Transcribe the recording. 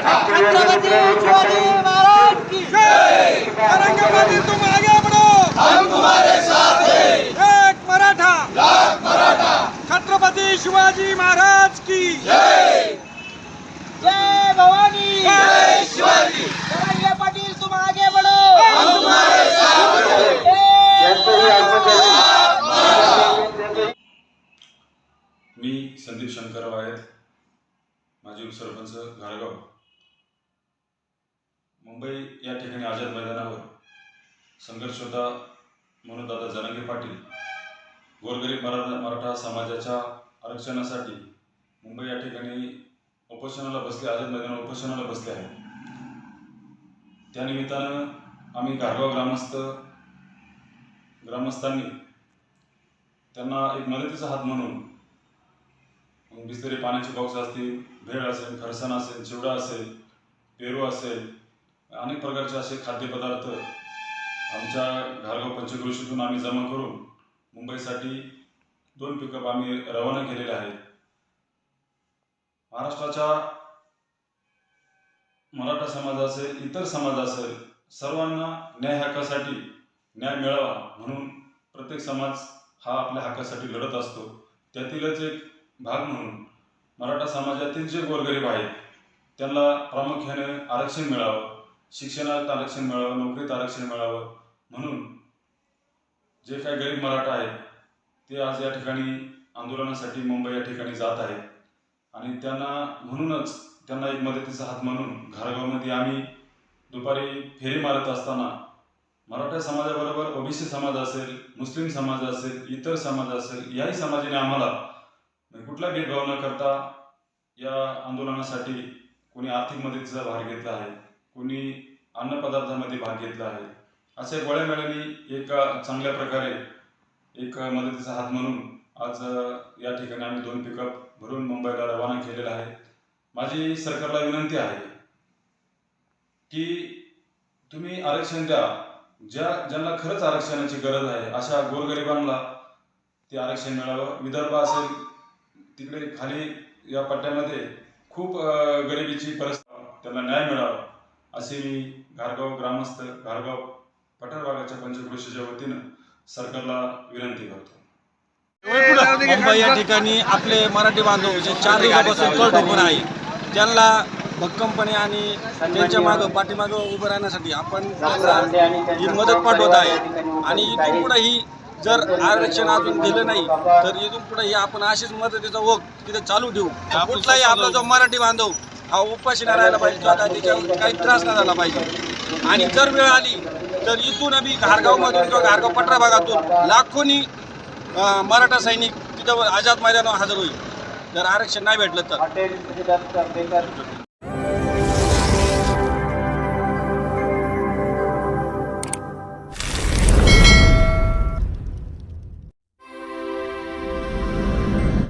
छत्रपती शिवाजी महाराज की औरंगाबादी तुम आगे बढ़ो हम तुम्हारे साथ हैं एक मराठा लाख मराठा छत्रपती शिवाजी महाराज की जय भवानी! जय शिवाजी! जरांगे पाटील तुम आगे बढ़ो! हम तुम्हारे साथ मी संदीप शंकरराव आहेत माजी उपसरपंच घारगाव. मुंबई या ठिकाणी आझाद मैदानावर संघर्ष होता म्हणून दादा जरांगे पाटील. गोरगरीब मराठा मराठा समाजाच्या आरक्षणासाठी मुंबई या ठिकाणी उपोषणाला बसले आझाद मैदानावर उपोषणाला बसले आहे त्यानिमित्तानं आम्ही घारगाव ग्रामस्थ ग्रामस्थांनी त्यांना एक मदतीचा हात म्हणून मग बिसलेले पाण्याचे बॉक्स असतील भेळ असेल फरसाण असेल चिवडा असेल पेरू असेल अनेक प्रकारचे असे खाद्यपदार्थ आमच्या घारगाव पंचक्रोशीतून आम्ही जमा करून मुंबईसाठी दोन पिकअप आम्ही रवाना केलेले आहेत. महाराष्ट्राच्या मराठा समाज असेल इतर समाज असेल सर्वांना न्याय हक्कासाठी न्याय मिळावा म्हणून प्रत्येक समाज हा आपल्या हक्कासाठी लढत असतो. त्यातीलच एक भाग म्हणून मराठा समाजातील जे गोरगरीब आहेत त्यांना प्रामुख्याने आरक्षण मिळावं शिक्षणात आरक्षण मिळावं नोकरीत आरक्षण मिळावं म्हणून जे काही गरीब मराठा आहेत ते आज या ठिकाणी आंदोलनासाठी मुंबई या ठिकाणी जात आहेत. आणि त्यांना म्हणूनच त्यांना एक मदतीचा हात म्हणून घारगावमध्ये आम्ही दुपारी फेरी मारत असताना मराठा समाजाबरोबर ओबीसी समाज असेल मुस्लिम समाज असेल इतर समाज असेल याही समाजाने आम्हाला कुठला भेदभाव न करता या आंदोलनासाठी कोणी आर्थिक मदतीचा भाग घेतला आहे कोणी अन्नपदार्थामध्ये भाग घेतला आहे असे वळ्यामेळ्याने एक चांगल्या प्रकारे एक मदतीचा हात म्हणून आज या ठिकाणी आम्ही दोन पिकअप भरून मुंबईला रवाना केलेला आहे. माझी सरकारला विनंती आहे की तुम्ही आरक्षण द्या. ज्या ज्यांना खरंच आरक्षणाची गरज आहे अशा गोरगरिबांना ते आरक्षण मिळावं. विदर्भ असेल तिकडे खाली या पट्ट्यामध्ये खूप गरिबीची परिस्थिती त्यांना न्याय मिळावा अशी मी घारगाव ग्रामस्थ घारगाव पठार भागाच्या पंचक्रोशीच्या वतीनं सरकारला विनंती करतो. मुंबई या ठिकाणी आपले मराठी बांधव जे चार दिवसापासून कळ ठोकून आहे त्यांना भक्कमपणे आणि त्यांच्या मागं पाठीमागं उभं राहण्यासाठी आपण ही मदत पाठवत आहे. आणि इथून पुढे ही जर आरक्षण अजून दिलं नाही तर इथून पुढे ही आपण अशीच मदतीचा ओघ तिथे चालू ठेवू. कुठलाही आपला जो मराठी बांधव हा उपाशी नाही राहायला पाहिजे काही त्याच्यावर काही त्रास नाही झाला पाहिजे. आणि जर वेळ आली तर इथून आम्ही घारगावमधून किंवा घारगाव पठरा भागातून लाखोनी मराठा सैनिक तिथं आझाद मैदानावर हजर होईल. जर आरक्षण नाही भेटलं तर.